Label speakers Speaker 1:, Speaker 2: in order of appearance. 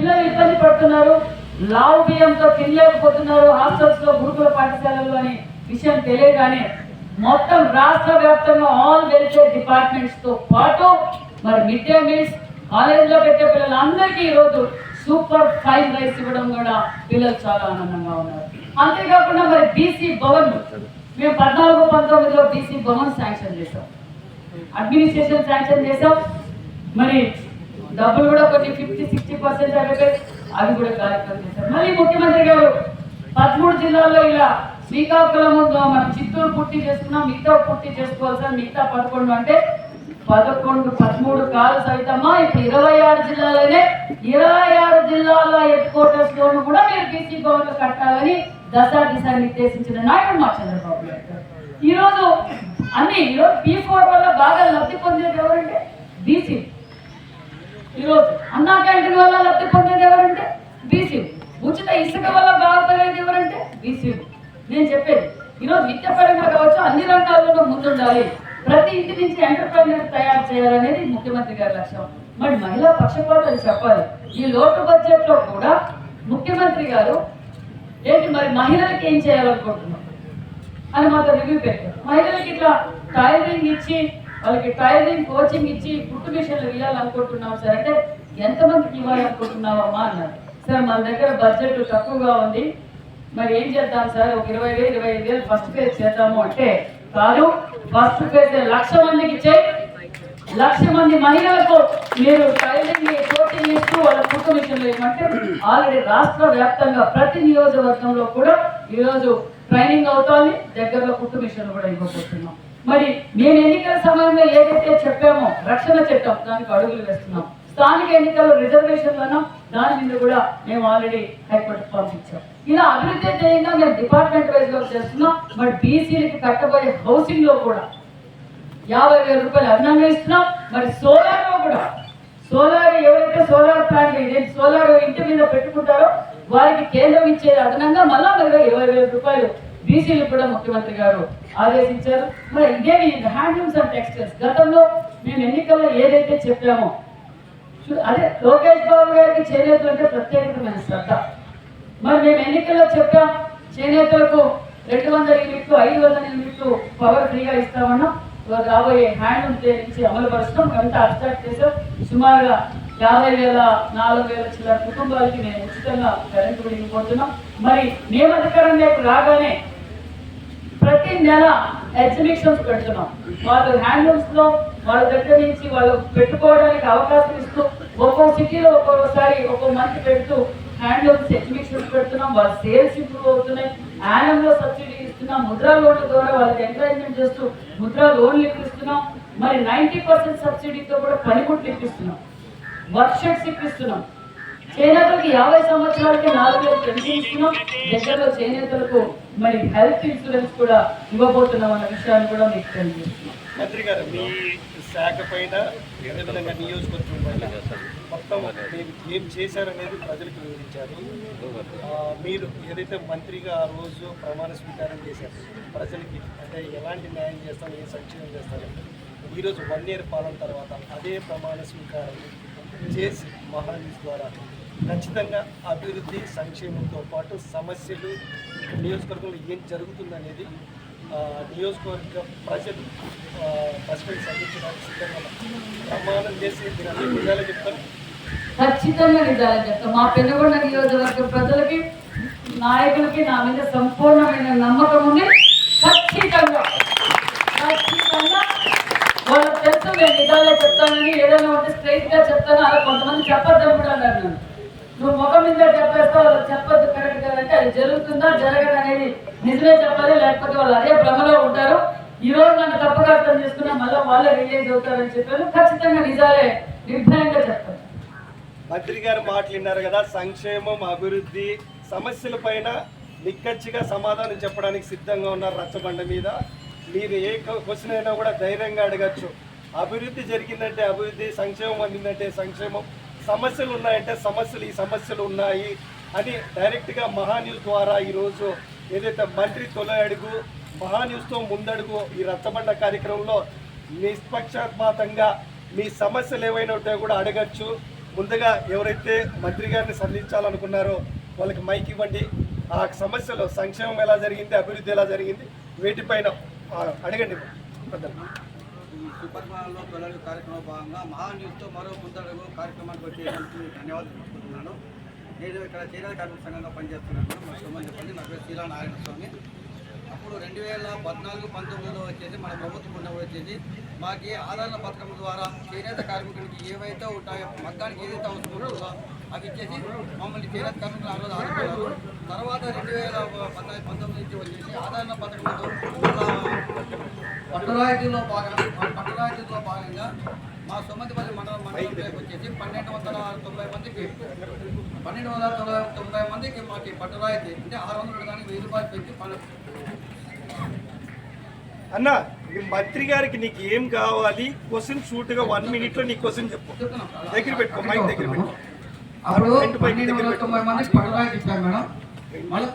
Speaker 1: పిల్లలు ఇబ్బంది పడుతున్నారు లావు బియ్యంతో తినలేకపోతున్నారు హాస్టల్స్లో గురుకుల పాఠశాలలో అనే విషయం తెలియగానే మొత్తం రాష్ట్ర వ్యాప్తంగా ఆల్ వెల్ఫేర్ డిపార్ట్మెంట్స్తో పాటు మరి మిడ్ డే మీల్స్ కాలేజ్లో పెట్టే పిల్లలందరికీ ఈరోజు సూపర్ ఫైన్ రైస్ ఇవ్వడం కూడా పిల్లలు చాలా ఆనందంగా ఉన్నారు. అంతేకాకుండా మరి బీసీ భవన్ మేము పద్నాలుగు పంతొమ్మిదిలో బీసీ భవన్ శాంక్షన్ చేసాం అడ్మినిస్ట్రేషన్ శాంక్షన్ చేసాం మరి డబ్బులు కూడా కొన్ని ఫిఫ్టీ సిక్స్టీ పర్సెంట్ అయిపోయి అవి కూడా కార్యక్రమం చేశారు మళ్ళీ ముఖ్యమంత్రి గారు పదమూడు జిల్లాల్లో ఇలా శ్రీకాకుళం మనం చిత్తూరు పుట్టి చేసుకున్నాం మిగతా పుట్టి చేసుకోవాల్సిన మిగతా పదకొండు అంటే పదకొండు పదమూడు కాలు సైతమా ఇప్పుడు ఇరవై ఆరు జిల్లాలోనే ఇరవై ఆరు జిల్లాల హెడ్ క్వార్టర్స్ లోను కూడా మీరు బీసీ భవన్లు కట్టాలని దశా దిశ నిర్దేశించిన నాయకుడు మా చంద్రబాబు నాయుడు గారు. ఈ రోజు అన్ని ఈరోజు పీ ఫోర్ వల్ల బాగా లబ్ధి పొందేది ఎవరంటే బీసీ ఈరోజు అన్నా క్యాంటీన్ వల్ల లబ్ధి పొందేది ఎవరంటే? బీసీ. ఉచిత ఇసుక వల్ల బాగుపడేది ఎవరంటే? బీసీ. నేను చెప్పేది. ఈరోజు విద్యాపరంగా కావచ్చు అన్ని రంగాల్లోనూ ముందుండాలి. ప్రతి ఇంటి నుంచి ఎంటర్ప్రైనర్ తయారు చేయాలనేది ముఖ్యమంత్రి గారి లక్ష్యం. మరి మహిళా పక్షపాతం చెప్పాలి. ఈ లోటు బడ్జెట్లో కూడా ముఖ్యమంత్రి గారు ఏంటి మరి మహిళలకి ఏం చేయాలనుకుంటున్నాం అని మాతో రివ్యూ పెట్టారు. మహిళలకి ఇట్లా టైలరింగ్ ఇచ్చి వాళ్ళకి టైలరింగ్ కోచింగ్ ఇచ్చి కుట్టు మిషన్లు ఇవ్వాలనుకుంటున్నాం సార్. అంటే ఎంతమందికి ఇవ్వాలనుకుంటున్నావమ్మా అన్నారు. సార్ మన దగ్గర బడ్జెట్ తక్కువగా ఉంది. మరి ఏం చేద్దాం సార్? ఒక ఇరవై వేలు ఇరవై ఐదు వేలు ఫస్ట్ ఫేజ్ చేద్దాము అంటే కాదు ఫస్ట్ ఫేజ్ లక్ష మందికి ఇచ్చే లక్ష మంది మహిళలకు మీరు ట్రైనింగ్ కోచింగ్ ఇస్తూ వాళ్ళ కుటుంబ మిషన్లు ఏమంటే ఆల్రెడీ రాష్ట్ర వ్యాప్తంగా ప్రతి నియోజకవర్గంలో కూడా ఈరోజు ట్రైనింగ్ అవుతోంది. దగ్గరలో కుటుంబ మిషన్లు కూడా ఇవ్వబోతున్నాం. మరి మేము ఎన్నికల సమయంలో ఏదైతే చెప్పామో రక్షణ చట్టం దానికి అడుగులు వేస్తున్నాం. స్థానిక ఎన్నికల్లో రిజర్వేషన్లు అన్నాం. దాని మీద కూడా మేము ఆల్రెడీ హైకోర్టు పంపించాం. ఇలా అభివృద్ధి చేయంగా మేము డిపార్ట్మెంట్ వైజ్గా చేస్తున్నాం. మరి బీసీలకి కట్టబోయే హౌసింగ్లో కూడా యాభై వేల రూపాయలు అదనంగా ఇస్తున్నాం. మరి సోలార్లో కూడా సోలార్ ఎవరైతే సోలార్ ప్లాంట్ ఇదే సోలార్ ఇంటి మీద పెట్టుకుంటారో వారికి కేంద్రం ఇచ్చేది అదనంగా మళ్ళా మరి ఇరవై వేల రూపాయలు బీసీలు కూడా ముఖ్యమంత్రి గారు ఆదేశించారు. మరి ఇదే హ్యాండ్లూమ్స్ అండ్ టెక్స్టైల్స్. గతంలో మేము ఎన్నికల్లో ఏదైతే చెప్పామో అదే లోకేష్ బాబు గారికి చేనేతలు అంటే ప్రత్యేకమైన శ్రద్ధ. మరి మేము ఎన్నికల్లో చెప్పాం చేనేతలకు రెండు వందల యూనిట్లు ఐదు వందల యూనిట్లు పవర్ ఫ్రీగా ఇస్తామన్నా. రాబోయే హ్యాండ్లూమ్ నుంచి అమలు పరచడం అంతా అబ్స్ట్రాక్ట్ చేసాం సుమారుగా యాభై వేల నాలుగు వేల చిల్లర కుటుంబాలకి మేము ఉచితంగా కరెంటు బిల్ ఇవ్వబోతున్నాం. మరి మేము అధికారంలోకి రాగానే ప్రతి నెల ఎగ్జిబిషన్స్ పెడుతున్నాం. వాళ్ళు హ్యాండ్లూమ్స్లో వాళ్ళ దగ్గర నుంచి వాళ్ళు పెట్టుకోవడానికి అవకాశం ఇస్తూ ఒక్కో సిటీలో ఒక్కొక్కసారి ఒక్కో మంత్ పెడుతూ హ్యాండ్లూమ్స్ ఎగ్జిబిషన్స్ పెడుతున్నాం. వాళ్ళ సేల్స్ ఇంప్రూవ్ అవుతున్నాయి. యానం లో సబ్సిడీ ఇస్తున్నాం. ముద్రా లోన్ల ద్వారా వాళ్ళకి ఎంకరేజ్మెంట్ చేస్తూ ముద్రా లోన్లు ఇప్పిస్తున్నాం. మరి నైంటీ పర్సెంట్ సబ్సిడీతో కూడా పనిముట్లు ఇప్పిస్తున్నాం. వర్క్ షర్ట్స్ ఇప్పిస్తున్నాం చేనేతలకు యాభై సంవత్సరాలకి నాలుగు వేలు పెన్షన్ ఇస్తున్నాం. దగ్గరలో చేనేతలకు మరి హెల్త్ ఇన్సూరెన్స్ కూడా ఇవ్వబోతున్నాం అన్న విషయాన్ని కూడా మీకు తెలియజేస్తున్నాం.
Speaker 2: మంత్రి గారు మీ శాఖ పైన అదేవిధంగా నియోజకవర్గం పైన మొత్తం మీరు ఏం చేశారనేది ప్రజలకు వివరించారు. మీరు ఏదైతే మంత్రిగా ఆ రోజు ప్రమాణ స్వీకారం చేశారు ప్రజలకి అంటే ఎలాంటి న్యాయం చేస్తాం ఏ సంక్షేమం చేస్తారు ఈరోజు వన్ ఇయర్ పాలన తర్వాత అదే ప్రమాణ స్వీకారం చేసి మహానీస్ ద్వారా ఖచ్చితంగా అభివృద్ధి సంక్షేమంతో పాటు సమస్యలు నియోజకవర్గంలో ఏం జరుగుతుందనేది నియోజకవర్గ ప్రజలు పసిపెట్టి సంధించడానికి సిద్ధంగా ప్రమాణం చేసి మీరు అన్ని
Speaker 1: ఖచ్చితంగా నిజాలు చెప్తాం. మా పెనుగొండ నియోజకవర్గ ప్రజలకి నాయకులకి నా మీద సంపూర్ణమైన నమ్మకం ఉంది ఖచ్చితంగా వాళ్ళకి తెలుసు నేను నిజాలే చెప్తానని ఏదైనా ఉంటే స్ట్రైట్గా చెప్తాను. అలా కొంతమంది చెప్పద్దు కూడా అన్నారు నన్ను నువ్వు ముఖం మీద చెప్పేస్తావు వాళ్ళు చెప్పొద్దు కరెక్ట్గా అంటే అది జరుగుతుందా జరగదు అనేది నిజమే చెప్పాలి లేకపోతే వాళ్ళు అదే భ్రమలో ఉంటారు. ఈ రోజు నన్ను తప్పుగా అర్థం చేసుకున్నా మళ్ళీ వాళ్ళే రిలీజ్ అవుతారని చెప్పాను. ఖచ్చితంగా నిజాలే నిర్భయంగా చెప్తాను.
Speaker 2: మంత్రి గారు మాట్లాడినారు కదా సంక్షేమం అభివృద్ధి సమస్యల పైన నిక్కచ్చిగా సమాధానం చెప్పడానికి సిద్ధంగా ఉన్నారు రచ్చబండ మీద. మీరు ఏ క్వశ్చన్ అయినా కూడా ధైర్యంగా అడగచ్చు. అభివృద్ధి జరిగిందంటే అభివృద్ధి సంక్షేమం అందిందంటే సంక్షేమం సమస్యలు ఉన్నాయంటే సమస్యలు ఈ సమస్యలు ఉన్నాయి అని డైరెక్ట్గా మహాన్యూస్ ద్వారా ఈరోజు ఏదైతే మంత్రి తొలి అడుగు మహాన్యూస్తో ముందడుగు ఈ రచ్చబండ కార్యక్రమంలో నిష్పక్షపాతంగా మీ సమస్యలు ఏవైనా ఉంటే కూడా అడగచ్చు. ముందుగా ఎవరైతే మంత్రి గారిని సంధించాలనుకున్నారో వాళ్ళకి మైక్ ఇవ్వండి. ఆ సమస్యలు సంక్షేమం ఎలా జరిగింది అభివృద్ధి ఎలా జరిగింది వీటిపైన అడగండి. పెద్దలు.
Speaker 3: ఈ సుపరిపాలనలో పిల్లల కార్యక్రమంలో భాగంగా మహా న్యూస్తో మరో ముందడుగు కార్యక్రమానికి వచ్చేందుకు ధన్యవాదాలు తెలుపుతున్నాను. నేను ఇక్కడ చీరాల కార్మిక సంఘంగా పనిచేస్తున్నాను. మా కుటుంబం చెప్పండి. నా పేరు శ్రీరా నారాయణ స్వామి అప్పుడు రెండు వేల పద్నాలుగు పంతొమ్మిదిలో వచ్చేసి మన ప్రభుత్వం ఉన్నప్పుడు వచ్చేసి మాకు ఆదరణ పథకం ద్వారా చేనేత కార్మికుడికి ఏవైతే ఉంటాయో మగ్గానికి ఏదైతే అవసరం ఉంటుందో అవి ఇచ్చేసి మమ్మల్ని చేనేత కార్మికులు ఆ రోజు ఆదుకున్నారు. తర్వాత రెండు వేల పద్నాలుగు పంతొమ్మిది నుంచి వచ్చేసి ఆదరణ పథకంతో పట్టరాయితీలో భాగంగా పట్టరాయితీలో భాగంగా మా సొమ్మంతిపల్లి మండలం మండలంలోకి వచ్చేసి పన్నెండు వందల తొంభై మందికి పన్నెండు వందల తొంభై తొంభై మందికి మాకు పట్టరాయితీ అంటే ఆరు వందల కానీ వెయ్యి రూపాయలు పెట్టి
Speaker 2: అన్న మంత్రి గారికి నీకు ఏం కావాలి? క్వశ్చన్ షూట్గా వన్ మినిట్లో నీ క్వశ్చన్ చెప్పు. దగ్గర పెట్టుకో మైక్ దగ్గర పెట్టుకో.
Speaker 3: అప్పుడు
Speaker 2: రెండు పైకి
Speaker 3: పన్నెండు
Speaker 2: దగ్గర
Speaker 3: వందల
Speaker 2: పెట్టుకో
Speaker 3: తొంభై మందికి పట్టురాయితీ ఇచ్చారు మేడం మళ్ళీ